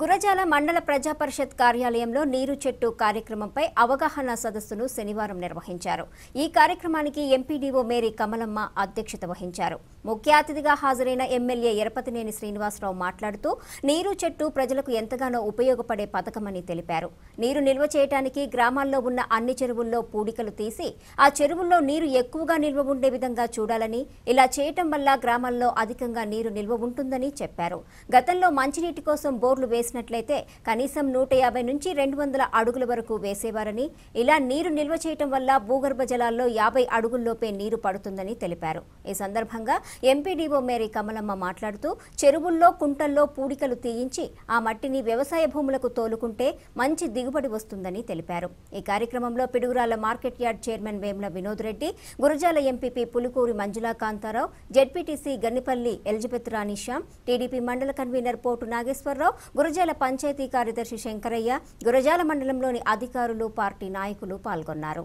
గురజాల మండల ప్రజా పరిషత్ కార్యాలయంలో నీరు చెట్టు కార్యక్రమంపై అవగాహన సదస్సును శనివారం నిర్వహించారు. ఈ కార్యక్రమానికి ఎంపీడీఓ మేరీ కమలమ్మ అధ్యక్షత వహించారు. ముఖ్య అతిథిగా హాజరైన ఎమ్మెల్యే ఎరపతినేని శ్రీనివాసరావు మాట్లాడుతూ నీరు చెట్టు ప్రజలకు ఎంతగానో ఉపయోగపడే పథకమని తెలిపారు. నీరు నిల్వ చేయడానికి గ్రామాల్లో ఉన్న అన్ని చెరువుల్లో పూడికలు తీసి ఆ చెరువుల్లో నీరు ఎక్కువగా నిల్వ ఉండే విధంగా చూడాలని ఇలా చేయటం వల్ల గ్రామాల్లో అధికంగా నీరు నిల్వ ఉంటుందని చెప్పారు. గతంలో మంచినీటి కోసం బోర్లు వేసినట్లయితే కనీసం నూట యాభై నుంచి రెండు వందల అడుగుల వరకు వేసేవారని ఇలా నీరు నిల్వ చేయటం వల్ల భూగర్భ జలాల్లో యాభై అడుగుల్లోపే నీరు పడుతుందని తెలిపారు. ఈ సందర్భంగా ఎంపీడీఓ మేరీ కమలమ్మ మాట్లాడుతూ చెరువుల్లో కుంటల్లో పూడికలు తీయించి ఆ మట్టిని వ్యవసాయ భూములకు తోలుకుంటే మంచి దిగుబడి వస్తుందని తెలిపారు. ఈ కార్యక్రమంలో Piduguralla market yard chairman Vemula Vinod Reddy Gurajala MPP Pulukuri Manjula Kantharao ZPTC Gannipalli Elizabeth Ranishyam TDP మండల కన్వీనర్ పోటు నాగేశ్వరరావు గురజాల పంచాయతీ కార్యదర్శి శంకరయ్య గురజాల మండలంలోని అధికారులు పార్టీ నాయకులు పాల్గొన్నారు.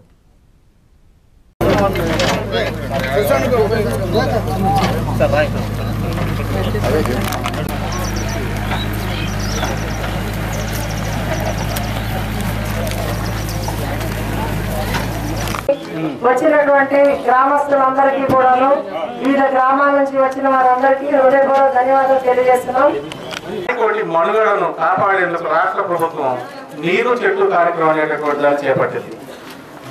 వచ్చినటువంటి గ్రామస్తులందరికీ కూడాను వివిధ గ్రామాల నుంచి వచ్చిన వారందరికీ హృదయపూర్వక ధన్యవాదాలు తెలియజేస్తున్నాం. ఇంకోటి మనుగడను కాపాడేందుకు రాష్ట్ర ప్రభుత్వం నీరు చెట్లు కార్యక్రమం అనేటటువంటి దాన్ని చేపట్టింది.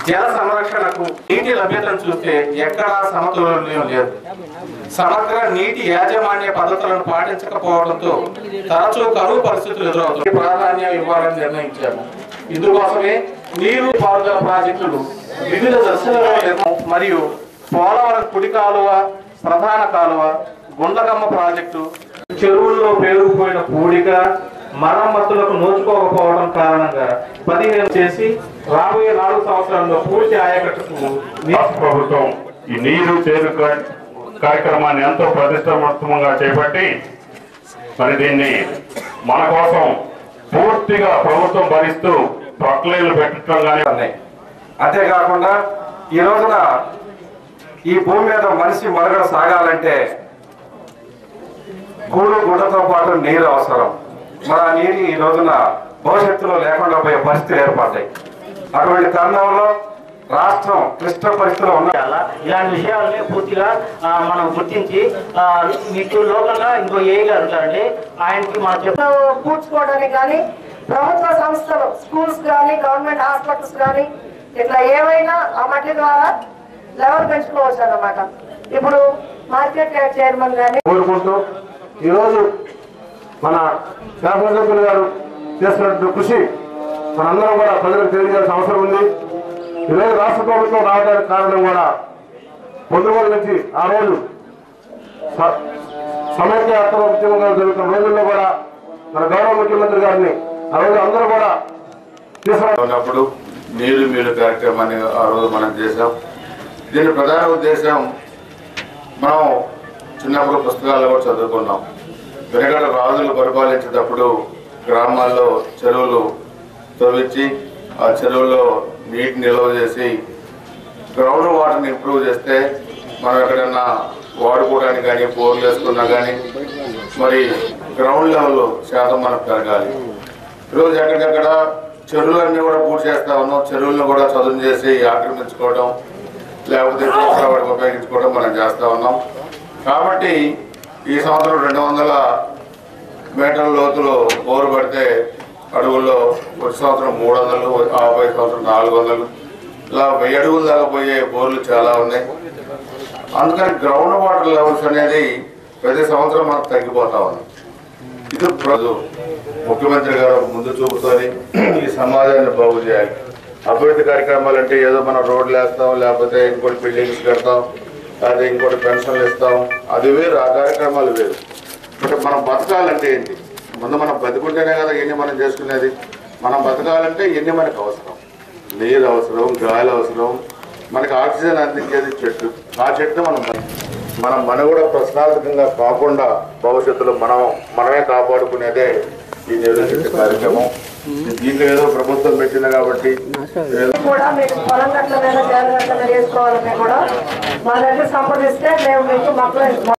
జల సంరక్షణకు నీటి లభ్యతను చూస్తే ఎక్కడా సమతుల్యం లేదు. సమగ్ర నీటి యాజమాన్య పద్ధతులను పాటించకపోవడంతో తరచూ కరువు పరిస్థితులు ఎదురవుతాయి ప్రాధాన్యం ఇవ్వాలని నిర్ణయించాము ఇందుకోసమే నీరు పారుదల ప్రాజెక్టులు వివిధ దశలలో మరియు పోలవరం కుడి కాలువ ప్రధాన కాలువ గుండ్లకమ్మ ప్రాజెక్టు చెరువుల్లో పేరుకుపోయిన పూడిక మరమ్మతులకు నోచుకోకపోవడం కారణంగా పదిహేను చేసి రాబోయే నాలుగు సంవత్సరాల్లో పూర్తి ఆయకట్టుకు ప్రభుత్వం ఈ నీరు చేరు కార్యక్రమాన్ని ఎంతో ప్రతిష్టాత్మకంగా చేపట్టి మరి దీన్ని మన కోసం పూర్తిగా ప్రభుత్వం భరిస్తూ ప్రొక్లైన్లు పెట్టడం కానీ అంతేకాకుండా ఈ రోజున ఈ భూమి మీద మనిషి మనుగడ సాగాలంటే గూడు గుడ్డతో పాటు నీరు అవసరం. మరి ఆ నీరు ఈ రోజున భవిష్యత్తులో లేకుండా పోయే పరిస్థితులు ఏర్పడ్డాయి. అటువంటి తరుణంలో రాష్ట్రం క్లిష్ట పరిస్థితుల్లో ఉన్న? ఇలాంటి విషయాలని పూర్తిగా మనం గుర్తించి మీకు లోకంగా ఇంకో ఏ గారు ఉంటారండి. ఆయనకి మనం కూర్చుకోవడానికి కానీ ప్రభుత్వ సంస్థలు స్కూల్స్ కానీ గవర్నమెంట్ హాస్పిటల్స్ కానీ ఇట్లా ఏవైనా ఆ మట్టి ద్వారా లెవెల్ పెంచుకోవచ్చు అన్నమాట. ఇప్పుడు మార్కెట్ చైర్మన్ కానీ కోరుకుంటూ ఈరోజు మన శాసనసభ్యులు గారు చేసినటువంటి కృషి మనందరం కూడా ప్రజలకు తెలియజేయాల్సిన అవసరం ఉంది. ఈరోజు రాష్ట్ర ప్రభుత్వం రావడానికి కారణం కూడా పొందుగోలు నుంచి ఆ రోజు స- సమైక్య అక్రమ ఉద్యమంగా జరుగుతున్న రోజుల్లో కూడా మన గౌరవ ముఖ్యమంత్రి గారిని ఆ రోజు అందరూ కూడా తీసుకున్న నీరు మీరు కార్యక్రమాన్ని ఆ రోజు మనం చేసాం దీని ప్రధాన ఉద్దేశం మనం చిన్నప్పుడు పుస్తకాల్లో కూడా చదువుకున్నాం. వెనకడ రాజులు పరిపాలించేటప్పుడు గ్రామాల్లో చెరువులు తవ్వించి ఆ చెరువుల్లో నీటి నిల్వ చేసి గ్రౌండ్ వాటర్ని ఇంప్రూవ్ చేస్తే మనం ఎక్కడన్నా వాడుకోవడానికి కానీ బోర్లు వేసుకున్నా కానీ మరి గ్రౌండ్ లెవెల్లో శాతం మనకు పెరగాలి. ఈరోజు ఎక్కడికక్కడ చెరువులన్నీ కూడా పూర్తి చేస్తా ఉన్నాం. చెరువులను కూడా చదును చేసి ఆక్రమించుకోవడం లేకపోతే వాడికి ఉపయోగించుకోవడం మనం చేస్తూ ఉన్నాం. కాబట్టి ఈ సంవత్సరం రెండు వందల మీటర్ల లోతులో బోరు పడితే అడుగుల్లో ఒక సంవత్సరం మూడు వందలు యాభై సంవత్సరం నాలుగు వందలు ఇలా వెయ్యి అడుగుల దాకా పోయే బోర్లు చాలా ఉన్నాయి. అందుకని గ్రౌండ్ వాటర్ లెవెల్స్ అనేది ప్రతి సంవత్సరం మనకు తగ్గిపోతా ఉంది. ఇది ప్రజలు ముఖ్యమంత్రి గారు ముందు చూపుతోని ఈ సమాజాన్ని బాగు చేయాలి. అభివృద్ధి కార్యక్రమాలు అంటే ఏదో మనం రోడ్లు వేస్తాం లేకపోతే ఇంకోటి బిల్డింగ్స్ కడతాం. అది ఇంకోటి పెన్షన్లు ఇస్తాం. అది వేరు ఆ కార్యక్రమాలు వేరు. అంటే మనం బతకాలంటే ఏంటి? ముందు మనం బతుకుంటేనే కదా ఇవన్నీ మనం చేసుకునేది. మనం బతకాలంటే ఇవన్నీ మనకు అవసరం. నీరు అవసరం గాలి అవసరం. మనకి ఆక్సిజన్ అందించేది చెట్టు. ఆ చెట్టు మనం మనం మన కూడా ప్రశ్నార్థకంగా కాకుండా భవిష్యత్తులో మనం మనమే కాపాడుకునేదే ఈ నీరు కార్యక్రమం. దీంట్లో ఏదో ప్రభుత్వం పెట్టింది కాబట్టి కూడా మీకు పొలం గట్ల మీద గట్ల మీద వేసుకోవాలని కూడా మా దగ్గర సంప్రదిస్తే మేము మీకు మొక్కలు